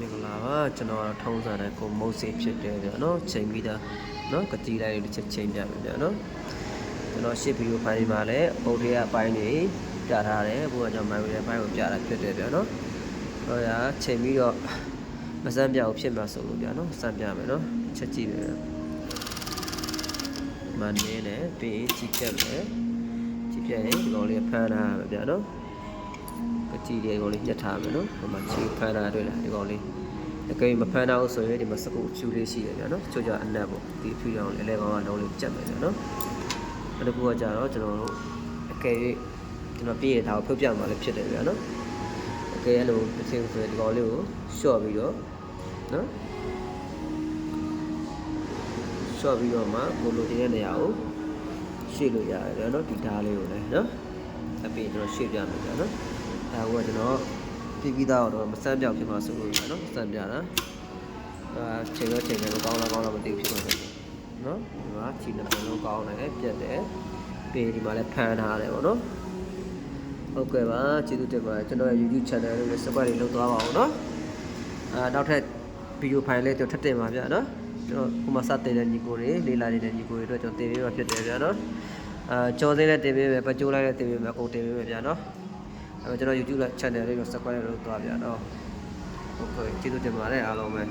မင်္ဂလာပါကျွန်တော်ကတော့ထုံးစံတဲ့ကိုမုတ်စိဖြစ်တယ်ဗျာနော်ချိန်ပြီးသားနော်ကတိလိုက်တစ်ချက်ချိန်ပြမယ်ဗျာနော်ကျွန်တော်ရှစ်ဗီဒီယိုဖိုင်မှာလည်းအုတ်တွေကပိုင်းနေပြထားတယ်ဘိုးကကျွန်တော်မိုင်ဝီရဲ့ပိုင်းကိုပြတာဖြစ်တယ်ဗျာနော်ဟောရချိန်ပြီးတော့မစမ်းပြအောင်ဖြစ်မှာဆိုလို့ဗျာနော်စမ်းပြမယ်နော်ချက်ကြည့်မယ်မနေနဲ့ပြီးကြည့်ပြမယ်ကြည့်ပြရင်ဒီကောင်လေးဖမ်းထားမယ်ဗျာနော် ကတိတွေကောင်လေးညှက်ထားမယ်နော်ဟိုမှာခြေဖမ်းတာတွေ့လားဒီကောင်လေးအကယ်မဖမ်းတာဟုတ်ဆိုရင်ဒီမှာစကုဖြူလေးရှိတယ်ဗျာနော်ချို့ကြအနက်ပေါ့ဒီဖြူရောင်လေးလဲကောင်ကလုံးလေးကြက်မယ်ဗျာနော်အဲ့ဒါကကြတော့ကျွန်တော်တို့အကယ်၍ကျွန်တော်ပြည့်ရတာကိုဖြုတ်ပြမှာလည်းဖြစ်တယ်ဗျာနော်အကယ်အဲ့လိုတစ်ချိန်ဆိုရင်ဒီကောင်လေးကိုရှော့ပြီးတော့နော်ရှော့ပြီးတော့မှကိုလိုတင်တဲ့နေရာကိုရှေ့လို့ရတယ်ဗျာနော်ဒီဓာတ်လေးကိုလည်းနော်အပြင်ကျွန်တော်ရှေ့ပြမယ်ဗျာနော် ဒါကကျွန်တော်ပြပြီးသားတော့မဆက်ပြောက်ဖြစ်မှာဆိုလို့နော်ဆက်ပြတာအဲချိန်တော့ချိန်တယ်ကောင်းလားကောင်းလားမသိဘူးဖြစ်မှာနော်ဒီမှာခြေနှစ်ပတ်လုံးကောင်းတယ်ပြက်တယ်ပေဒီမှာလည်းဖန်ထားတယ်ပေါ့နော်ဟုတ်ကဲ့ပါကျေးဇူးတင်ပါတယ်ကျွန်တော်ရဲ့ YouTube channel လေးကို subscribe လုပ်သွားပါအောင်နော်အဲနောက်ထပ် video file လေးကျွန်တော်ထပ်တင်ပါဗျာနော်ကျွန်တော်ခုမှစတင်တဲ့ညီကိုတွေလေးလာနေတဲ့ညီကိုတွေအတွက်ကျွန်တော်တင်ပေးမှာဖြစ်တယ်ဗျာနော်အဲကြောစင်းလည်းတင်ပေးမယ်ပကြိုးလိုက်လည်းတင်ပေးမယ်အကုန်တင်ပေးမယ်ဗျာနော် အဲကျွန်တော် YouTube channel လေးကို subscribe လုပ်သွားပြန်တော့ဟုတ်ကဲ့ကျေးဇူးတင်ပါတယ်အားလုံးပဲ